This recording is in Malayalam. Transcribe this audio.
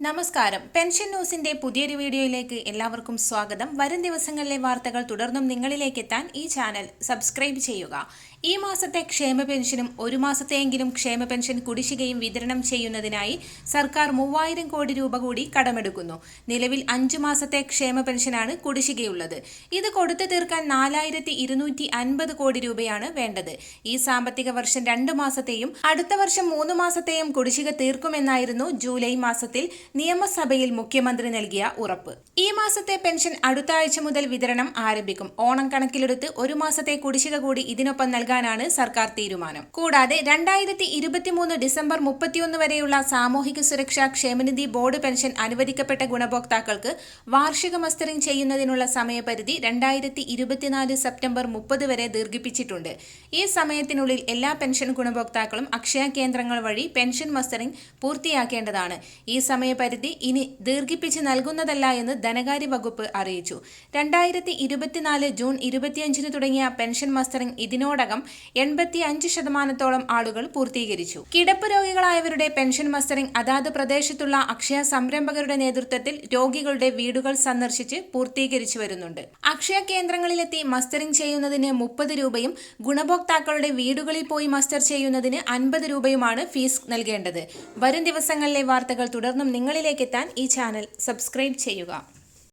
നമസ്കാരം. പെൻഷൻ ന്യൂസിന്റെ പുതിയൊരു വീഡിയോയിലേക്ക് എല്ലാവർക്കും സ്വാഗതം. വരും ദിവസങ്ങളിലെ വാർത്തകൾ തുടർന്നും നിങ്ങളിലേക്ക് എത്താൻ ഈ ചാനൽ സബ്സ്ക്രൈബ് ചെയ്യുക. ഈ മാസത്തെ ക്ഷേമ പെൻഷനും ഒരു മാസത്തെയെങ്കിലും ക്ഷേമ പെൻഷൻ കുടിശ്ശികയും വിതരണം ചെയ്യുന്നതിനായി സർക്കാർ മൂവായിരം കോടി രൂപ കൂടി കടമെടുക്കുന്നു. നിലവിൽ അഞ്ചു മാസത്തെ ക്ഷേമ പെൻഷനാണ് കുടിശ്ശികയുള്ളത്. ഇത് കൊടുത്തു തീർക്കാൻ നാലായിരത്തി ഇരുന്നൂറ്റി അൻപത് കോടി രൂപയാണ് വേണ്ടത്. ഈ സാമ്പത്തിക വർഷം രണ്ടു മാസത്തെയും അടുത്ത വർഷം മൂന്ന് മാസത്തെയും കുടിശ്ശിക തീർക്കുമെന്നായിരുന്നു ജൂലൈ മാസത്തിൽ നിയമസഭയിൽ മുഖ്യമന്ത്രി നൽകിയ ഉറപ്പ്. ഈ മാസത്തെ പെൻഷൻ അടുത്ത ആഴ്ച മുതൽ വിതരണം ആരംഭിക്കും. ഓണം കണക്കിലെടുത്ത് ഒരു മാസത്തെ കുടിശ്ശിക കൂടി ഇതിനൊപ്പം നൽകാനാണ് സർക്കാർ തീരുമാനം. കൂടാതെ രണ്ടായിരത്തി ഇരുപത്തിമൂന്ന് ഡിസംബർ മുപ്പത്തിയൊന്ന് വരെയുള്ള സാമൂഹിക സുരക്ഷാ ക്ഷേമനിധി ബോർഡ് പെൻഷൻ അനുവദിക്കപ്പെട്ട ഗുണഭോക്താക്കൾക്ക് വാർഷിക മസ്റ്ററിംഗ് ചെയ്യുന്നതിനുള്ള സമയപരിധി രണ്ടായിരത്തി ഇരുപത്തിനാല് സെപ്റ്റംബർ മുപ്പത് വരെ ദീർഘിപ്പിച്ചിട്ടുണ്ട്. ഈ സമയത്തിനുള്ളിൽ എല്ലാ പെൻഷൻ ഗുണഭോക്താക്കളും അക്ഷയ കേന്ദ്രങ്ങൾ വഴി പെൻഷൻ മസ്റ്ററിംഗ് പൂർത്തിയാക്കേണ്ടതാണ്. ഈ സമയപരിധി ഇനി ദീർഘിപ്പിച്ച് നൽകുന്നതല്ല എന്ന് ധനകാര്യ വകുപ്പ് അറിയിച്ചു. രണ്ടായിരത്തി ഇരുപത്തിനാല് ജൂൺ ഇരുപത്തിയഞ്ചിന് തുടങ്ങിയ പെൻഷൻ മസ്റ്ററിംഗ് ഇതിനോടകം എൺപത്തി അഞ്ച് ശതമാനത്തോളം ആളുകൾ പൂർത്തീകരിച്ചു. കിടപ്പ് രോഗികളായവരുടെ പെൻഷൻ മസ്റ്ററിംഗ് അതാത് പ്രദേശത്തുള്ള അക്ഷയ സംരംഭകരുടെ നേതൃത്വത്തിൽ രോഗികളുടെ വീടുകൾ സന്ദർശിച്ച് പൂർത്തീകരിച്ചു വരുന്നുണ്ട്. അക്ഷയ കേന്ദ്രങ്ങളിലെത്തി മസ്റ്ററിംഗ് ചെയ്യുന്നതിന് മുപ്പത് രൂപയും ഗുണഭോക്താക്കളുടെ വീടുകളിൽ പോയി മസ്റ്റർ ചെയ്യുന്നതിന് അൻപത് രൂപയുമാണ് ഫീസ് നൽകേണ്ടത്. വരും ദിവസങ്ങളിലെ വാർത്തകൾ തുടർന്നും നിങ്ങളിലേക്ക് എത്താൻ ഈ ചാനൽ സബ്സ്ക്രൈബ് ചെയ്യുക.